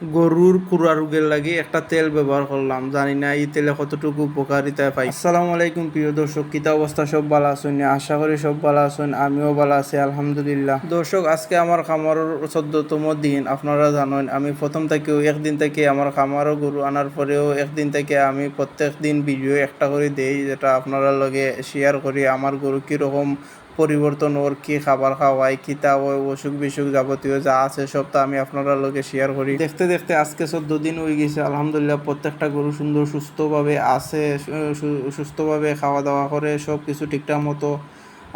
গরুর কুড়া রোগের লাগি একটা তেল ব্যবহার করলাম জানি না এই তেলে কতটুকু উপকারিতা পাই আসসালামু আলাইকুম প্রিয় দর্শক কিতা অবস্থা সব ভালো আছেন আশা করি সব ভালো আছেন, আমিও ভালো আছি, আলহামদুলিল্লাহ। দর্শক আজকে আমার খামারের চোদ্দতম দিন। আপনারা জানেন, আমি প্রথম থেকেও একদিন থেকে আমার খামারও গরু আনার পরেও একদিন থেকে আমি প্রত্যেক দিন ভিডিও একটা করে দেই, যেটা আপনারা লগে শেয়ার করি আমার গরু কীরকম পরিবর্তন, ওর কি খাবার খাওয়াই কিতা ওই অসুখ বিসুখ যাবতীয় যা আছে সব তো আমি আপনারা লোকে শেয়ার করি। দেখতে দেখতে আজকে চোদ্দ দিন হয়ে গেছে, আলহামদুলিল্লাহ প্রত্যেকটা গরু সুন্দর সুস্থভাবে আছে সুস্থভাবে খাওয়া দাওয়া করে সব কিছু ঠিকঠাক মতো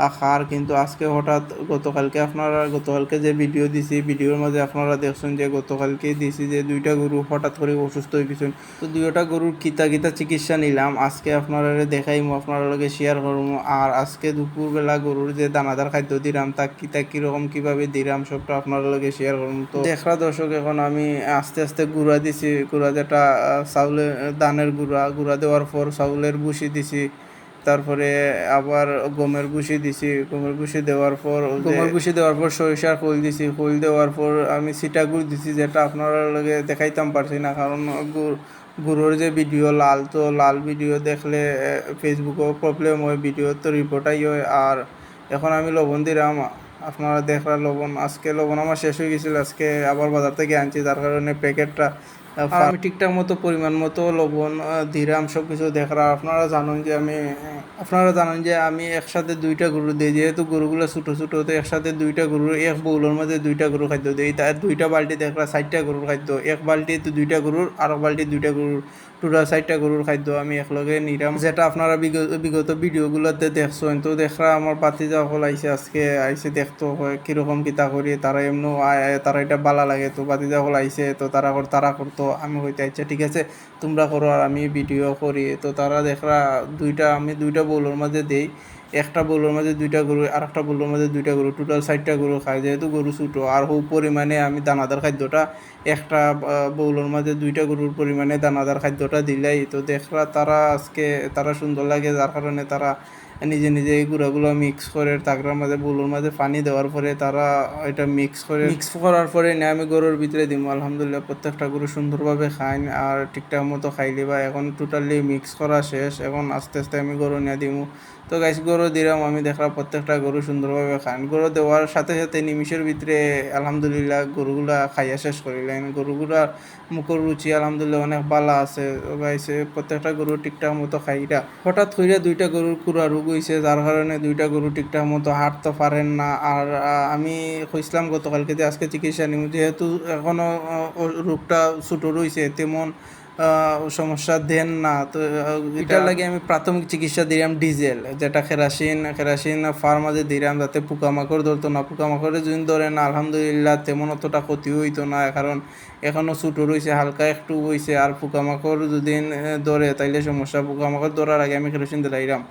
আখার, কিন্তু আজকে হঠাৎ গতকালকে আপনারা, গতকালকে যে ভিডিও দিছি ভিডিওর মাঝে আপনারা দেখছেন যে গতকালকে দিছি যে দুইটা গরু হঠাৎ করে অসুস্থ হয়ে গেছেন। তো দুইটা গরুর কিতা কিতা চিকিৎসা নিলাম। আজকে আপনারা দেখাইমু, আপনারা লগে শেয়ার করব আর আজকে দুপুরবেলা গরুর যে দানাদার খাদ্য দিলাম তা কিতা কীরকম, কীভাবে দিলাম, সবটা আপনার লগে শেয়ার করব তো দেখরা দর্শক, এখন আমি আস্তে আস্তে গুঁড়া দিছি। গুঁড়া যেটা চাউলের দানের গুঁড়া গুঁড়া দেওয়ার পর চাউলের বুসি দিছি। তারপরে আবার গমের ভুসি দিছি। গমের ভুসি দেওয়ার পর গমের ভুসি দেওয়ার পর সরিষার খোল দিছি। খোল দেওয়ার পর আমি সিটা গুড় দিছি যেটা আপনারা লগে দেখাইতাম, পারছি না। কারণ গুড়, গুড়োর যে ভিডিও, লাল তো লাল ভিডিও দেখলে ফেসবুকেও প্রবলেম হয় ভিডিও তো রিপোর্টাই হয়। আর এখন আমি লবণ দিলাম। আপনারা দেখরা লবণ। আজকে লবণ আমার শেষ হয়ে গেছিল। আজকে আবার বাজার থেকে আনছি। তার কারণে প্যাকেটটা আমি ঠিকঠাক মতো পরিমাণ মতো লবণ দিরাম সব কিছু দেখরা আপনারা জানেন যে আমি আপনারা জানেন যে আমি একসাথে দুইটা গরু দিই যেহেতু গরুগুলো ছোটো ছোটো তো একসাথে দুইটা গরু এক বউলের মধ্যে দুইটা গরু খাদ্য দিই তার দুইটা বালতি দেখরা চারটা গরুর খাদ্য এক বালতি তো দুইটা গরুর আর এক বালতি দুইটা গরুর টোটাল চারটা গরুর খাদ্য আমি একলগে নিলাম যেটা আপনারা বিগত ভিডিওগুলোতে দেখছেন তো দেখরা আমার যা হল আইসে আজকে আইসে দেখতো কীরকম কিতা করি তারা এমনি তারা এটা বালা লাগে তো যা হল আইসে তো তারা তারা করতো আমি হইতে আচ্ছা ঠিক আছে তোমরা করো আর আমি ভিডিও করি। তো তারা দেখরা দুইটা আমি দুইটা বউলের মাঝে দেই একটা বউলের মাঝে দুইটা গরু আর একটা বউলের মাঝে দুইটা গরু টোটাল চারটা গরু খায় যেহেতু গরু ছোটো আর হু পরিমাণে আমি দানাদার খাদ্যটা একটা আহ, বউলের মাঝে দুইটা গরুর পরিমাণে দানাদার খাদ্যটা দিলাই তো দেখরা তারা আজকে তারা সুন্দর লাগে যার কারণে তারা নিজে নিজে এই গুঁড়াগুলো মিক্স করে তাকরার মাঝে, বুলুর মাঝে পানি দেওয়ার পরে তারা এটা মিক্স করে মিক্স করার পরে নিয়ে আমি গরুর ভিতরে দিব আলহামদুলিল্লাহ প্রত্যেকটা গরু সুন্দরভাবে খাই আর ঠিকঠাক মতো খাইলি বা এখন টোটালি মিক্স করা শেষ। এখন আস্তে আস্তে আমি গরু নিয়ে দিব তো গাছ গরু দিলাম, আমি দেখলাম প্রত্যেকটা গরু সুন্দরভাবে খান গরু দেওয়ার সাথে সাথে নিমিষের ভিতরে আলহামদুলিল্লাহ গরুগুলা খাইয়া শেষ করিলেন। গরুগুলার মুখের রুচি আলহামদুলিল্লাহ অনেক ভালো আছে। গাইছে প্রত্যেকটা গরু ঠিকঠাক মতো খাইরা হঠাৎ করে দুইটা গরুর কুড়া রোগ হয়েছে যার কারণে দুইটা গরু ঠিকঠাক মতো হাঁটতে পারেন না। আর আমি কইছিলাম গতকালকে যে আজকে চিকিৎসা নিব যেহেতু এখনও রোগটা ছোটো রয়েছে তেমন সমস্যা দেন না। তো এটার লাগে আমি প্রাথমিক চিকিৎসা দিলাম ডিজেল যেটা কেরাসিন কেরাসিন ফার্মাজে দিলাম যাতে পোকামাকড় ধরতো না। পোকামাকড়ে যদি ধরে না আলহামদুলিল্লাহ তেমন অতটা ক্ষতি হইতো না কারণ এখনও ছোটো রয়েছে হালকা একটু হয়েছে আর পোকামাকড় যদি ধরে তাইলে সমস্যা। পোকামাকড় ধরার আগে আমি কেরোসিন দিলাইলাম